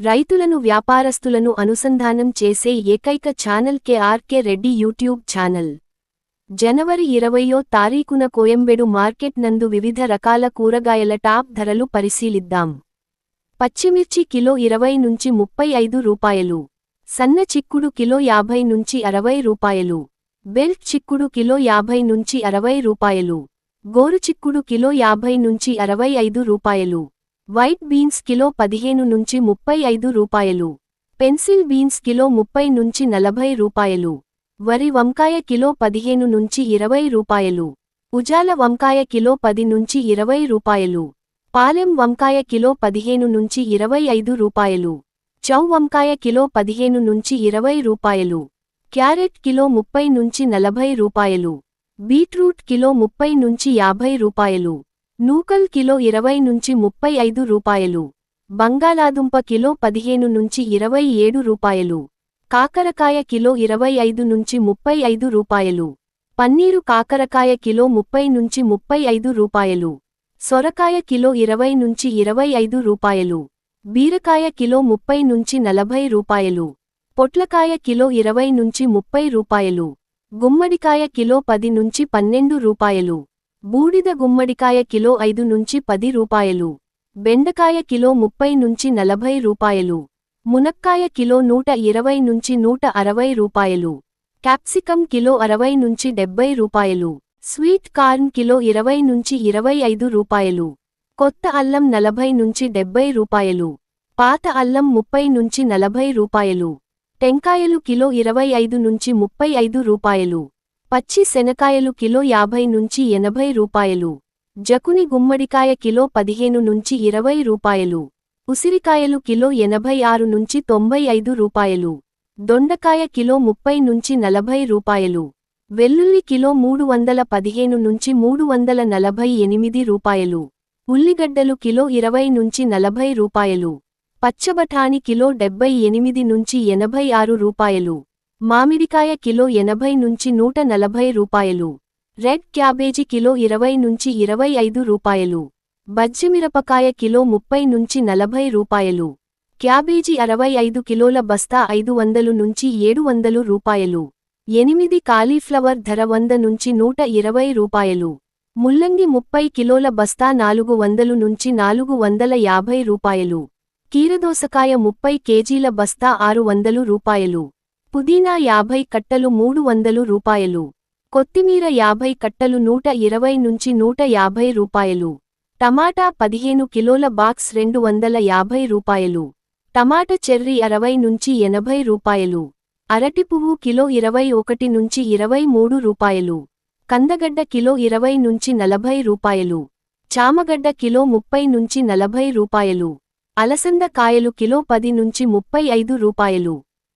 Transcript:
రైతులను వ్యాపారస్తులను అనుసంధానం చేసే ఏకైక channel KRK Reddy YouTube channel. జనవరి ఇరవయో తారీఖున కోయంబెడు మార్కెట్ నందు వివిధ రకాల కూరగాయల టాప్ ధరలు పరిశీలిద్దాం. పచ్చిమిర్చి కిలో ఇరవై నుంచి ముప్పై ఐదు రూపాయలు. సన్న చిక్కుడు కిలో యాభై నుంచి అరవై రూపాయలు. బెల్ట్ చిక్కుడు కిలో యాభై నుంచి అరవై రూపాయలు. గోరు చిక్కుడు కిలో యాభై నుంచి అరవై ఐదు రూపాయలు. వైట్ బీన్స్ కిలో పదిహేను నుంచి ముప్పై ఐదు రూపాయలు. పెన్సిల్ బీన్స్ కిలో ముప్పై నుంచి నలభై రూపాయలు. వరి వంకాయ కిలో పదిహేను నుంచి ఇరవై రూపాయలు. ఉజాల వంకాయ కిలో పది నుంచి ఇరవై రూపాయలు. పాలెం వంకాయ కిలో పదిహేను నుంచి ఇరవై ఐదు రూపాయలు. చౌ వంకాయ కిలో పదిహేను నుంచి ఇరవై రూపాయలు. క్యారెట్ కిలో ముప్పై నుంచి నలభై రూపాయలు. బీట్రూట్ కిలో ముప్పై నుంచి యాభై రూపాయలు. నూకల్ కిలో ఇరవై నుంచి ముప్పై ఐదు రూపాయలు. బంగాళాదుంప కిలో పదిహేను నుంచి ఇరవై ఏడు రూపాయలు. కాకరకాయ కిలో ఇరవై ఐదు నుంచి ముప్పై ఐదు రూపాయలు. పన్నీరు కాకరకాయ కిలో ముప్పై నుంచి ముప్పై ఐదు రూపాయలు. సొరకాయ కిలో ఇరవై నుంచి ఇరవై ఐదు రూపాయలు. బీరకాయ కిలో ముప్పై నుంచి నలభై రూపాయలు. పొట్లకాయ కిలో ఇరవై నుంచి ముప్పై రూపాయలు. గుమ్మడికాయ కిలో పది నుంచి పన్నెండు రూపాయలు. బూడిద గుమ్మడికాయ కిలో ఐదు నుంచి పది రూపాయలు. బెండకాయ కిలో ముప్పై నుంచి నలభై రూపాయలు. మునక్కాయ కిలో నూట ఇరవై నుంచి నూట అరవై రూపాయలు. క్యాప్సికం కిలో అరవై నుంచి డెబ్బై రూపాయలు. స్వీట్ కార్న్ కిలో ఇరవై నుంచి ఇరవై ఐదు రూపాయలు. కొత్త అల్లం నలభై నుంచి డెబ్బై రూపాయలు. పాత అల్లం ముప్పై నుంచి నలభై రూపాయలు. టెంకాయలు కిలో ఇరవై ఐదు నుంచి ముప్పై ఐదు రూపాయలు. పచ్చి శనకాయలు కిలో యాభై నుంచి ఎనభై రూపాయలు. జకుని గుమ్మడికాయ కిలో పదిహేను నుంచి ఇరవై రూపాయలు. ఉసిరికాయలు కిలో ఎనభై ఆరు నుంచి తొంభై ఐదు రూపాయలు. దొండకాయ కిలో ముప్పై నుంచి నలభై రూపాయలు. వెల్లుల్లి కిలో మూడు వందల పదిహేను నుంచి మూడు వందల నలభై ఎనిమిది రూపాయలు. ఉల్లిగడ్డలు కిలో ఇరవై నుంచి నలభై రూపాయలు. పచ్చబఠాని కిలో డెబ్బై ఎనిమిది నుంచి ఎనభై ఆరు రూపాయలు. మామిడికాయ కిలో ఎనభై నుంచి నూట నలభై రూపాయలు. రెడ్ క్యాబేజీ కిలో ఇరవై నుంచి ఇరవై ఐదు రూపాయలు. బజ్జిమిరపకాయ కిలో ముప్పై నుంచి నలభై రూపాయలు. క్యాబేజీ అరవై ఐదు కిలోల బస్తా ఐదు వందలు నుంచి ఏడు వందలు రూపాయలు. ఎనిమిది కాలీఫ్లవర్ ధర వంద నుంచి నూట ఇరవై రూపాయలు. ముల్లంగి ముప్పై కిలోల బస్తా నాలుగు వందలు నుంచి నాలుగు వందల యాభై రూపాయలు. కీరదోసకాయ ముప్పై కేజీల బస్తా ఆరు వందలు రూపాయలు. పుదీనా యాభై కట్టలు మూడు వందలు రూపాయలు. కొత్తిమీర యాభై కట్టలు నూట ఇరవై నుంచి నూట యాభై రూపాయలు. టమాటా పదిహేను కిలోల బాక్స్ రెండు వందల యాభై రూపాయలు. టమాట చెర్రీ అరవై నుంచి ఎనభై రూపాయలు. అరటి పువ్వు కిలో ఇరవై ఒకటి నుంచి ఇరవై మూడు రూపాయలు. కందగడ్డ కిలో ఇరవై నుంచి నలభై రూపాయలు. చామగడ్డ కిలో ముప్పై నుంచి నలభై రూపాయలు. అలసంద కాయలు కిలో పది నుంచి ముప్పై ఐదు రూపాయలు.